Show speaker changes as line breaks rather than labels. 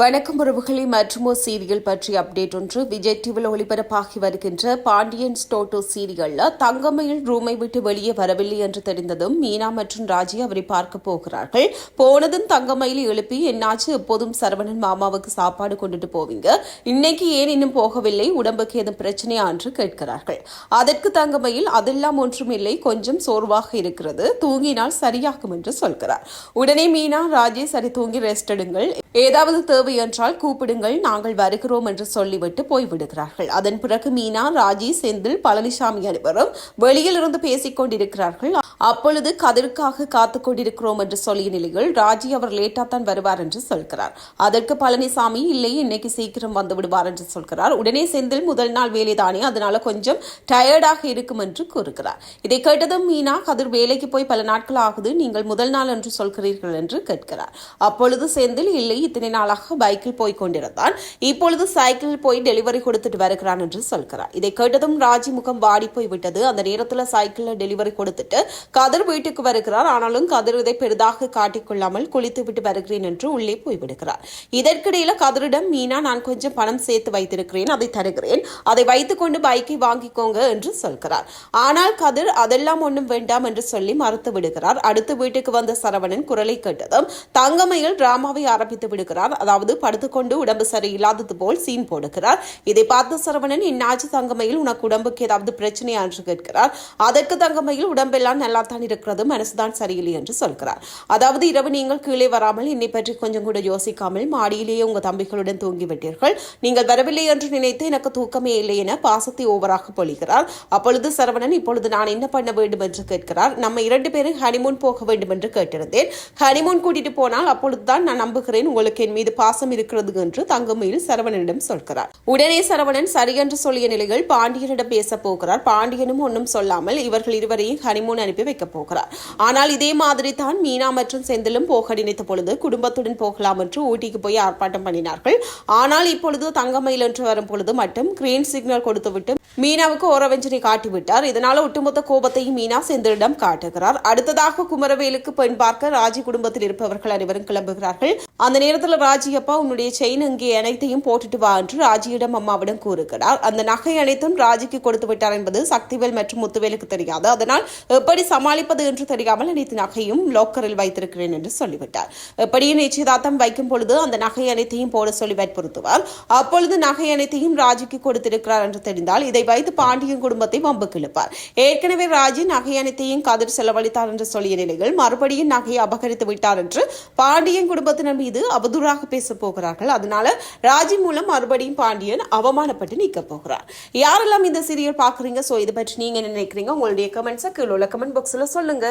வணக்கம் உறவுகளை மற்றுமோ சீரியல் பற்றிய அப்டேட் ஒன்று. விஜய் டிவியில் ஒளிபரப்பாகி வருகின்ற பாண்டியன் ஸ்டோட்டோ சீரியல்ல தங்கமையில் ரூமை விட்டு வெளியே வரவில்லை என்று தெரிந்ததும் மீனா மற்றும் ராஜி அவரை பார்க்க போகிறார்கள். போனதும் தங்கமயில் எழுப்பி என்னாச்சு எப்போதும் சரவணன் மாமாவுக்கு சாப்பாடு கொண்டுட்டு போவீங்க? இன்னைக்கு ஏன் இன்னும் போகவில்லை? உடம்புக்கு எதுவும் பிரச்சனையா? என்று கேட்கிறார்கள். அதற்கு தங்கமயில் அதெல்லாம் ஒன்றும் இல்லை. கொஞ்சம் சோர்வாக இருக்கிறது. தூங்கினால் சரியாகும் என்று சொல்கிறார். உடனே மீனா ராஜே சரி தூங்கி ரெஸ்ட் எடுங்கள். ஏதாவது தேவை என்றால் கூப்பிடுங்கள் நாங்கள் வருகிறோம் என்று சொல்லிவிட்டு போய்விடுகிறார்கள். அதன் பிறகு மீனா ராஜி செந்தில் பழனிசாமி அனைவரும் வெளியில் இருந்து பேசிக் கொண்டிருக்கிறார்கள் அப்பொழுது கதிர்க்காக காத்து கொண்டிருக்கிறோம் என்று சொல்லிய நிலையில் ராஜி அவர் லேட்டா தான் வருவார் என்று சொல்கிறார். அதற்கு பழனிசாமி இல்லை இன்னைக்கு சீக்கிரம் வந்து விடுவார் என்று சொல்கிறார். உடனே செந்தில் முதல் நாள் வேலைதானே அதனால கொஞ்சம் டயர்டாக இருக்கும் என்று கூறுகிறார். இதை கேட்டதும் மீனா கதிர் வேலைக்கு போய் பல நாட்கள் ஆகுது நீங்கள் முதல் நாள் என்று சொல்கிறீர்கள் என்று கேட்கிறார். அப்பொழுது செந்தில் இல்லை இத்தனை நாளாக பைக்கில் போய் கொண்டிருந்தான். இப்பொழுது சைக்கிளில் போய் டெலிவரி கொடுத்துட்டு வருகிறான் என்று சொல்கிறார். இதை கேட்டதும் ராஜி முகம் வாடி போய் விட்டது அந்த நேரத்தில் சைக்கிளில் டெலிவரி கொடுத்துட்டு கதிர் வீட்டுக்கு வருகிறார். ஆனாலும் கதிர் இதை பெரிதாக காட்டிக்கொள்ளாமல் குளித்து விட்டு வருகிறேன் என்று உள்ளே போய்விடுகிறார். இதற்கிடையில கதிரிடம் மீனா நான் கொஞ்சம் பணம் சேர்த்து வைத்திருக்கிறேன் அதை தருகிறேன். அதை வைத்துக்கொண்டு பைக்கை வாங்கிக்கோங்க என்று சொல்கிறார். ஆனால் கதிர் அதெல்லாம் ஒன்றும் வேண்டாம் என்று சொல்லி மறுத்து விடுகிறார். அடுத்து வீட்டுக்கு வந்த சரவணன் குரலை கேட்டதும் தங்கமையில் டிராமாவை ஆரம்பித்து விடுகிறார். அதாவது படுத்துக்கொண்டு உடம்பு சரியில்லாதது போல் சீன் போடுகிறார். இதை பார்த்த சரவணன் இந்நாச்சு தங்கமையில் உனக்கு உடம்புக்கு ஏதாவது பிரச்சனையா? என்று கேட்கிறார். அதற்கு தங்கமையில் உடம்பெல்லாம் நல்லா தான் இருக்கிறது மனசுதான் சரியில்லை என்று சொல்கிறார். அதாவது இரவு நீங்கள் கீழே வராமல் என்னை பற்றி கொஞ்சம் கூட யோசிக்காமல் மாடியிலேயே உங்கள் தம்பிகளுடன் தூங்கிவிட்டீர்கள். நீங்கள் வரவில்லை என்று நினைத்து எனக்கு தூக்கமே இல்லை என பாசத்தை ஓவராக பொழிகிறார். அப்பொழுது சரவணன் இப்பொழுது நான் என்ன பண்ண வேண்டும் என்று கேட்கிறார். நம்ம இரண்டு பேரும் ஹனிமூன் போக வேண்டும் என்று கேட்டிருந்தேன். ஹனிமூன் கூட்டிட்டு போனால் அப்பொழுதுதான் நான் நம்புகிறேன். உங்களுக்கு என் மீது பாசம் இருக்கிறது என்று தங்கமையில் சரவணனிடம் சொல்கிறார். உடனே சரவணன் சரியென்று சொல்லிய நிலையில் பாண்டியனிடம் பேச போகிறார். பாண்டியனும் ஒன்றும் சொல்லாமல் இவர்கள் இருவரையும் ஹனிமூன் அனுப்பி வைக்கப் போகிறார். ஆனால் இதே மாதிரி தான் மீனா மற்றும் செந்திலும் போக நினைத்த பொழுது குடும்பத்துடன் போகலாம் என்று ஊட்டிக்கு போய் ஆர்ப்பாட்டம் பண்ணினார்கள். ஆனால் இப்பொழுது தங்கமயில் என்று வரும் பொழுது மட்டும் கிரீன் சிக்னல் கொடுத்துவிட்டு மீனாவுக்கு ஓரவெஞ்சனை காட்டிவிட்டார். இதனால ஒட்டுமொத்த கோபத்தையும் மீனா செந்திலிடம் காட்டுகிறார். அடுத்ததாக குமரவேலுக்கு பெண் பார்க்க ராஜி குடும்பத்தில் இருப்பவர்கள் அனைவரும் கிளம்புகிறார்கள். அந்த நேரத்தில் ராஜி அப்பா உன்னுடைய செயின் இங்கே அனைத்தையும் போட்டுட்டு வா என்று ராஜியிடம் அம்மாவிடம் கூறுகிறார். அந்த நகை அனைத்தும் ராஜிக்கு கொடுத்து விட்டார் என்பது சக்திவேல் மற்றும் முத்துவேலுக்கு தெரியாது. அதனால் எப்படி சமாளிப்பது என்று தெரியாமல் அனைத்து நகையும் லாக்கரில் வைத்திருக்கிறேன் என்று சொல்லிவிட்டார். எப்படியும் நிச்சயதார்த்தம் வைக்கும் பொழுது அந்த நகை அனைத்தையும் போட சொல்லி வற்புறுத்துவார். அப்பொழுது நகை அனைத்தையும் ராஜிக்கு கொடுத்திருக்கிறார் என்று தெரிந்தால் இதை வைத்து பாண்டியன் குடும்பத்தை வம்புக்கு இழுப்பார் ஏற்கனவே ராஜி நகை அனைத்தையும் கதிர் செலவழித்தார் என்று சொல்லிய நிலையில் மறுபடியும் நகையை அபகரித்து விட்டார் என்று பாண்டியன் குடும்பத்தினர் மீது அவதூறாக பேச போகிறார்கள். அதனால ராஜி மூலம் மறுபடியும் பாண்டியன் அவமானப்பட்டு நிற்க போகிறார். யாரெல்லாம் இந்த சீரியல் பாக்குறீங்க சோ இதை பற்றி நீங்க என்ன நினைக்கிறீங்க? உங்களுடைய கமெண்ட்ஸை கீழே உள்ள கமெண்ட் பாக்ஸ்ல சொல்லுங்க.